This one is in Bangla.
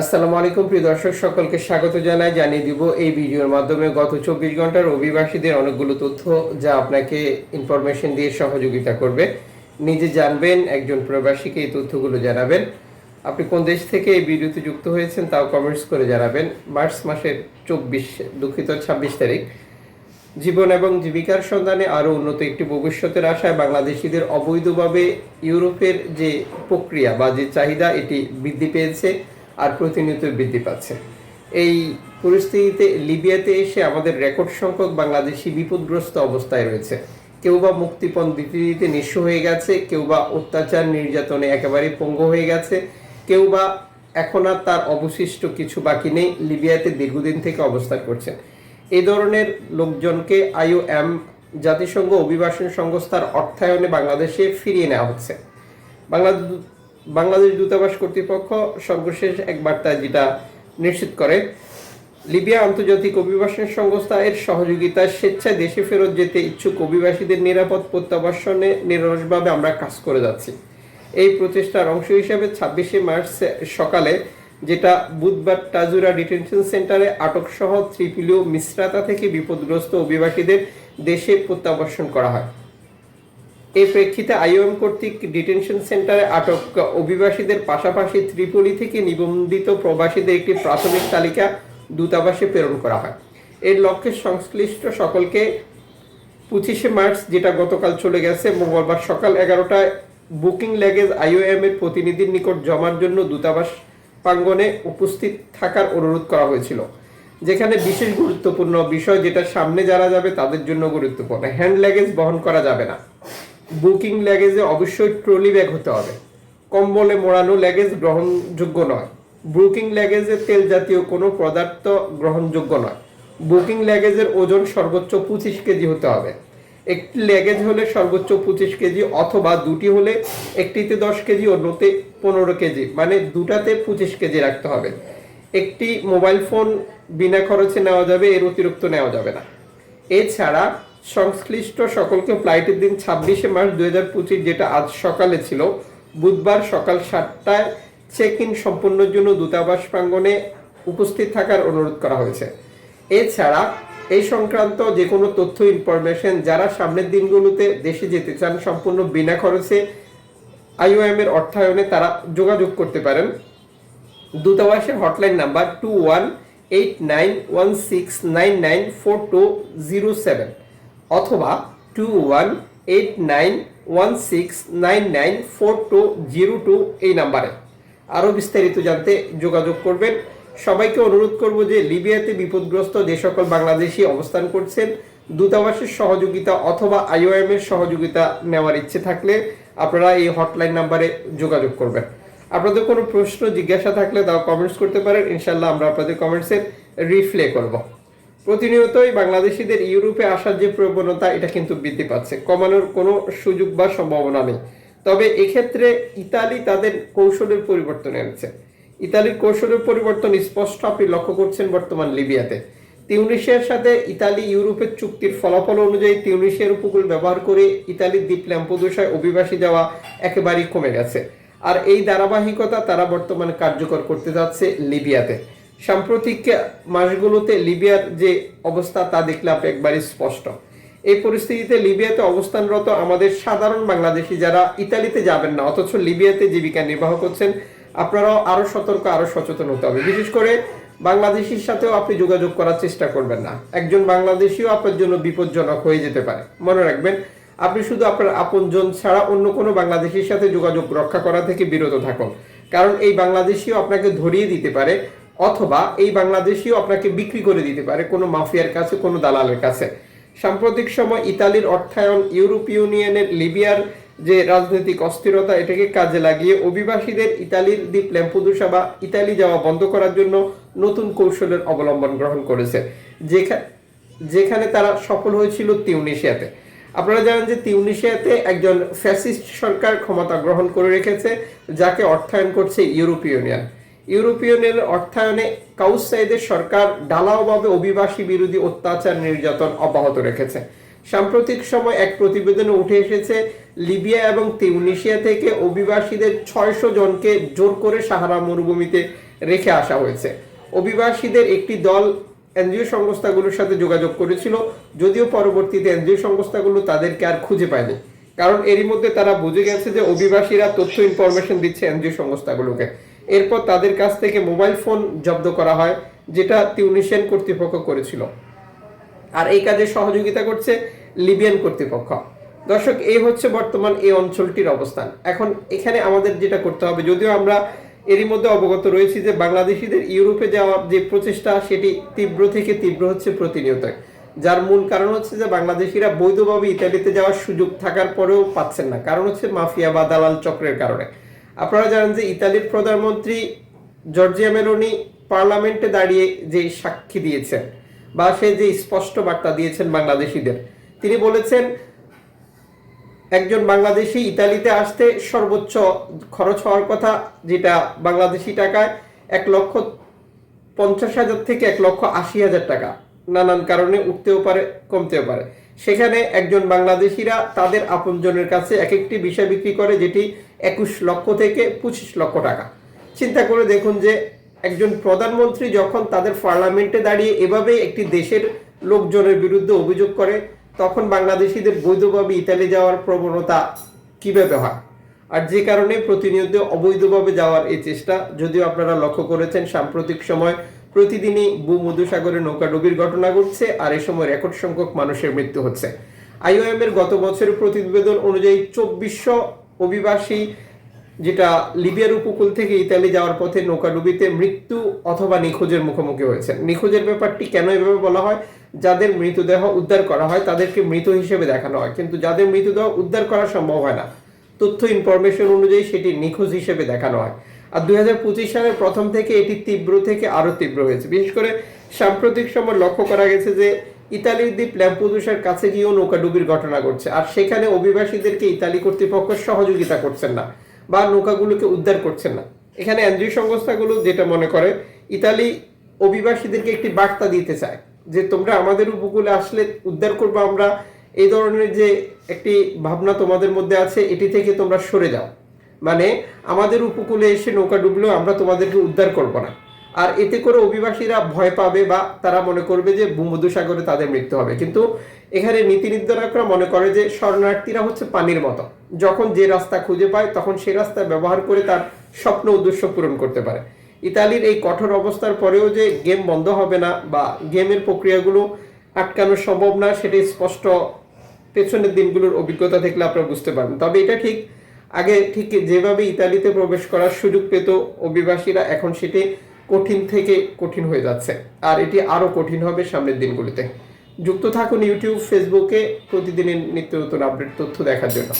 আসসালামু আলাইকুম, প্রিয় দর্শক, সকলকে স্বাগত জানাই, জানিয়ে দিব এই ভিডিওর মাধ্যমে গত চব্বিশ ঘণ্টার অভিবাসীদের অনেকগুলো তথ্য যা আপনাকে ইনফরমেশন দিয়ে সহযোগিতা করবে। নিজে জানবেন, একজন প্রবাসীকে এই তথ্যগুলো জানাবেন। আপনি কোন দেশ থেকে এই ভিডিওতে যুক্ত হয়েছেন তাও কমেন্টস করে জানাবেন। মার্চ মাসের চব্বিশ, দুঃখিত ছাব্বিশ তারিখ। জীবন এবং জীবিকার সন্ধানে আরও উন্নত একটি ভবিষ্যতের আশায় বাংলাদেশিদের অবৈধভাবে ইউরোপের যে প্রক্রিয়া বা যে চাহিদা, এটি বৃদ্ধি পেয়েছে। আর প্রতিনিয়ত বৃদ্ধি পাচ্ছে। এই পরিস্থিতিতে লিবিয়াতে এসে আমাদের রেকর্ড সংখ্যক বাংলাদেশি বিপদগ্রস্ত অবস্থায় রয়েছে। কেউ বা মুক্তিপণ দিতে দিতে নিঃস্ব হয়ে গেছে, কেউ বা অত্যাচার নির্যাতনে একেবারে পঙ্গু হয়ে গেছে, কেউ বা এখন আর তার অবশিষ্ট কিছু বাকি নেই, লিবিয়াতে দীর্ঘদিন থেকে অবস্থান করছেন। এই ধরনের লোকজনকে আইওএম, জাতিসংঘ অভিবাসন সংস্থার অর্থায়নে বাংলাদেশে ফিরিয়ে নেওয়া হচ্ছে। বাংলাদেশ বাংলাদেশ দূতাবাস কর্তৃপক্ষ সর্বশেষ এক বার্তায় যেটা নিশ্চিত করে, লিবিয়া আন্তর্জাতিক অভিবাসন সংস্থা এর সহযোগিতায় স্বেচ্ছায় দেশে ফেরত যেতে ইচ্ছুক অভিবাসীদের নিরাপদ প্রত্যাবাসনে নিরসভাবে আমরা কাজ করে যাচ্ছি। এই প্রচেষ্টার অংশ হিসেবে ছাব্বিশে মার্চ সকালে যেটা বুধবার টাজুরা ডিটেনশন সেন্টারে আটক সহ ত্রিপুলীয় মিশ্রাতা থেকে বিপদগ্রস্ত অভিবাসীদের দেশে প্রত্যাবর্ষণ করা হয়। এই প্রেক্ষিতে আইওএম কর্তৃক ডিটেনশন সেন্টারে আটক অভিবাসীদের পাশাপাশি ত্রিপুলি থেকে নিবন্ধিত প্রবাসীদের একটি প্রাথমিক তালিকা দূতাবাসে প্রেরণ করা হয়। এর লক্ষ্যে সংশ্লিষ্ট সকলকে পঁচিশে মার্চ, যেটা গতকাল চলে গেছে, মঙ্গলবার সকাল এগারোটায় বুকিং ল্যাগেজ আইওএম এর প্রতিনিধির নিকট জমার জন্য দূতাবাস প্রাঙ্গনে উপস্থিত থাকার অনুরোধ করা হয়েছিল, যেখানে বিশেষ গুরুত্বপূর্ণ বিষয় যেটা সামনে যারা যাবে তাদের জন্য গুরুত্বপূর্ণ। হ্যান্ড ল্যাগেজ বহন করা যাবে না। বুকিং ল্যাগেজে অবশ্যই ট্রলি ব্যাগ হতে হবে। কম্বলে মোড়ানো ল্যাগেজ গ্রহণযোগ্য নয়। বুকিং ল্যাগেজে তেল জাতীয় কোনো পদার্থ গ্রহণযোগ্য নয়। বুকিং ল্যাগেজের ওজন সর্বোচ্চ পঁচিশ কেজি হতে হবে। একটি ল্যাগেজ হলে সর্বোচ্চ পঁচিশ কেজি অথবা দুটি হলে একটিতে দশ কেজি অন্যতে পনেরো কেজি মানে দুটাতে পঁচিশ কেজি রাখতে হবে। একটি মোবাইল ফোন বিনা খরচে নেওয়া যাবে, এর অতিরিক্ত নেওয়া যাবে না। এছাড়া সংশ্লিষ্ট সকলকে ফ্লাইটের দিন ছাব্বিশে মার্চ দুই হাজার পঁচিশ, যেটা আজ সকালে ছিল, বুধবার সকাল সাতটায় চেক ইন সম্পূর্ণের জন্য দূতাবাস প্রাঙ্গনে উপস্থিত থাকার অনুরোধ করা হয়েছে। এছাড়া এই সংক্রান্ত যে কোনো তথ্য ইনফরমেশন যারা সামনের দিনগুলোতে দেশে যেতে চান, সম্পূর্ণ বিনা খরচে আইওএম এর অর্থায়নে তারা যোগাযোগ করতে পারেন। দূতাবাসের hotline number two one eight nine one six nine nine four two zero seven অথবা two one eight nine one six nine nine four two zero two এই নাম্বারে। আরও বিস্তারিত জানতে যোগাযোগ করবেন। সবাইকে অনুরোধ করব যে লিবিয়াতে বিপদগ্রস্ত যে সকল বাংলাদেশি অবস্থান করছেন, দূতাবাসের সহযোগিতা অথবা আইওএম এর সহযোগিতা নেওয়ার ইচ্ছে থাকলে আপনারা এই হটলাইন নাম্বারে যোগাযোগ করবেন। আপনাদের কোনো প্রশ্ন, জিজ্ঞাসা থাকলে তাও কমেন্টস করতে পারেন। ইনশাল্লাহ আমরা আপনাদের কমেন্টসের রিপ্লে করব। প্রতিনিয়তই বাংলাদেশিদের ইউরোপে আসার যে প্রবণতা, এটা কিন্তু বৃদ্ধি পাচ্ছে। কমানোর কোনো সুযোগ বা সম্ভাবনা নেই। তবে এক্ষেত্রে ইতালি তাদের কৌশলের পরিবর্তন এনেছে। ইতালির কৌশলের পরিবর্তন স্পষ্ট আপনি লক্ষ্য করছেন বর্তমান লিবিয়াতে। তিউনিশিয়ার সাথে ইতালি ইউরোপের চুক্তির ফলাফল অনুযায়ী তিউনিশিয়ার উপকূল ব্যবহার করে ইতালির দ্বীপ ল্যাম্পোদোসায় অভিবাসী যাওয়া একেবারেই কমে গেছে। আর এই ধারাবাহিকতা তারা বর্তমানে কার্যকর করতে যাচ্ছে লিবিয়াতে। সাম্প্রতিক মাসগুলোতে লিবিয়ার যে অবস্থা তা দেখলে আপনি একবারই স্পষ্ট। এই পরিস্থিতিতে লিবিয়াতে অবস্থানরত আমাদের সাধারণ বাংলাদেশি যারা ইতালিতে যাবেন না, অথচ লিবিয়াতে জীবিকা নির্বাহ করছেন, আপনারাও আরও সতর্ক আরও সচেতন হতে হবে। বিশেষ করে বাংলাদেশির সাথেও আপনি যোগাযোগ করার চেষ্টা করবেন না। একজন বাংলাদেশিও আপনার জন্য বিপজ্জনক হয়ে যেতে পারে। মনে রাখবেন, আপনি শুধু আপনার আপনজন ছাড়া অন্য কোনো বাংলাদেশির সাথে যোগাযোগ রক্ষা করা থেকে বিরত থাকুন। কারণ এই বাংলাদেশিও আপনাকে ধরিয়ে দিতে পারে অথবা এই বাংলাদেশিও আপনাকে বিক্রি করে দিতে পারে কোনো মাফিয়ার কাছে, কোনো দালালের কাছে। সাম্প্রতিক সময় ইতালির অর্থায়ন, ইউরোপ ইউনিয়নের লিবিয়ার যে রাজনৈতিক অস্থিরতা, এটাকে কাজে লাগিয়ে অভিবাসীদের ইতালির দ্বীপ ল্যাম্পুদুসা বা ইতালি যাওয়া বন্ধ করার জন্য নতুন কৌশলের অবলম্বন গ্রহণ করেছে। যেখানে যেখানে তারা সফল হয়েছিল তিউনিশিয়াতে। আপনারা জানেন যে তিউনিশিয়াতে একজন ফ্যাসিস্ট সরকার ক্ষমতা গ্রহণ করে রেখেছে, যাকে অর্থায়ন করছে ইউরোপীয় ইউনিয়ন। ইউরোপীয়নের অর্থায়নে কাউস সাইদের সরকার ডালাওভাবে অভিবাসী বিরোধী অত্যাচার নির্যাতন অব্যাহত রেখেছে। সাম্প্রতিক সময় এক প্রতিবেদনে উঠে এসেছে, লিবিয়া এবং তিউনিশিয়া থেকে অভিবাসীদের ছয়শো জনকে জোর করে সাহারা মরুভূমিতে রেখে আসা হয়েছে। অভিবাসীদের একটি দল এনজিও সংস্থাগুলোর সাথে যোগাযোগ করেছিল, যদিও পরবর্তীতে এনজিও সংস্থাগুলো তাদেরকে আর খুঁজে পায়নি। কারণ এরই মধ্যে তারা বুঝে গেছে যে অভিবাসীরা তথ্য ইনফরমেশন দিচ্ছে এনজিও সংস্থাগুলোকে। এরপর তাদের কাছ থেকে মোবাইল ফোন জব্দ করা হয়, যেটা তিউনিশিয়ান কর্তৃপক্ষ করেছিল। আর এই কাজে সহযোগিতা করছে লিবিয়ান কর্তৃপক্ষ। দর্শক, এই হচ্ছে বর্তমান এই অঞ্চলটির অবস্থান। এখন এখানে আমাদের যেটা করতে হবে, যদিও আমরা এরই মধ্যে অবগত রয়েছি যে বাংলাদেশিদের ইউরোপে যাওয়ার যে প্রচেষ্টা, সেটি তীব্র থেকে তীব্র হচ্ছে প্রতিনিয়ত। যার মূল কারণ হচ্ছে যে বাংলাদেশিরা বৈধভাবে ইতালিতে যাওয়ার সুযোগ থাকার পরেও পাচ্ছেন না। কারণ হচ্ছে মাফিয়া বা দালাল চক্রের কারণে। আপনারা জানেন যে ইতালির প্রধানমন্ত্রী জর্জিয়া মেলোনি পার্লামেন্টে দাঁড়িয়ে যে সাক্ষী দিয়েছেন বা সে যে স্পষ্ট বার্তা দিয়েছেন বাংলাদেশিদের, তিনি বলেছেন, একজন বাংলাদেশি ইতালিতে আসতে সর্বোচ্চ খরচ হওয়ার কথা, যেটা বাংলাদেশি টাকায় এক লক্ষ পঞ্চাশ হাজার থেকে এক লক্ষ আশি হাজার টাকা। নানান কারণে উঠতেও পারে, কমতেও পারে। সেখানে একজন বাংলাদেশিরা তাদের আপনজনের কাছে এক একটি বিষয় বিক্রি করে, যেটি একুশ লক্ষ থেকে পঁচিশ লক্ষ টাকা। চিন্তা করে দেখুন যে একজন প্রধানমন্ত্রী যখন তাদের পার্লামেন্টে দাঁড়িয়ে এভাবে একটি দেশের লোকজনের বিরুদ্ধে অভিযোগ করে, তখন বাংলাদেশিদের বৈধভাবে ইতালি যাওয়ার প্রবণতা কীভাবে হয়? আর যে কারণে প্রতিনিয়ত অবৈধভাবে যাওয়ার এই চেষ্টা, যদিও আপনারা লক্ষ্য করেছেন সাম্প্রতিক সময় প্রতিদিনই ভূমধুসাগরে নৌকাডুবির ঘটনা ঘটছে আর এ সময় রেকর্ড সংখ্যক মানুষের মৃত্যু হচ্ছে। আইওএম এর গত বছরের প্রতিবেদন অনুযায়ী চব্বিশশো অভিবাসী, যেটা লিবিয়ার উপকূল থেকে ইতালি যাওয়ার পথে নৌকাডুবিতে মৃত্যু অথবা নিখোঁজের মুখোমুখি হয়েছে নিখোঁজের ব্যাপারটি কেন এভাবে বলা হয়? যাদের মৃতদেহ উদ্ধার করা হয় তাদেরকে মৃত হিসেবে দেখানো হয়। কিন্তু যাদের মৃতদেহ উদ্ধার করা সম্ভব হয় না, তথ্য ইনফরমেশন অনুযায়ী সেটি নিখোঁজ হিসেবে দেখানো হয়। আর দুই হাজার পঁচিশ সালের প্রথম থেকে এটি তীব্র থেকে আরও তীব্র হয়েছে। বিশেষ করে সাম্প্রতিক সময় লক্ষ্য করা গেছে যে ইতালির দ্বীপ ল্যাম্পুদুসের কাছে গিয়েও নৌকাডুবির ঘটনা ঘটছে, আর সেখানে অভিবাসীদেরকে ইতালি কর্তৃপক্ষ সহযোগিতা করছেন না বা নৌকাগুলোকে উদ্ধার করছেন না। এখানে এনজিও সংস্থাগুলো যেটা মনে করে, ইতালি অভিবাসীদেরকে একটি বার্তা দিতে চায় যে তোমরা আমাদের উপকূলে আসলে উদ্ধার করব, আমরা এই ধরনের যে একটি ভাবনা তোমাদের মধ্যে আছে, এটি থেকে তোমরা সরে যাও। মানে আমাদের উপকূলে এসে নৌকা ডুবলেও আমরা তোমাদেরকে উদ্ধার করব না। আর এতে করে অভিবাসীরা ভয় পাবে বা তারা মনে করবে যে ভূমধ্যসাগরে তাদের মৃত্যু হবে। কিন্তু এখানে নীতি নির্ধারকরা মনে করে যে শরণার্থীরা হচ্ছে পানির মতো। যখন যে রাস্তা খুঁজে পায়, তখন সেই রাস্তা ব্যবহার করে তার স্বপ্ন উদ্দেশ্য পূরণ করতে পারে। ইতালির এই কঠোর অবস্থার পরেও যে গেম বন্ধ হবে না বা গেমের প্রক্রিয়াগুলো আটকানো সম্ভব না সেটি স্পষ্ট পেছনের দিনগুলোর অভিজ্ঞতা থাকলে আপনারা বুঝতে পারবেন। তবে এটা ঠিক আগে ঠিক যেভাবে ইতালিতে প্রবেশ করার সুযোগ পেত অভিবাসীরা, এখন সেটি কঠিন থেকে কঠিন হয়ে যাচ্ছে। আর এটি আরও কঠিন হবে সামনের দিনগুলিতে। যুক্ত থাকুন ইউটিউব, ফেসবুকে। প্রতিদিনের নিত্য নতুন আপডেট, তথ্য দেখার জন্য।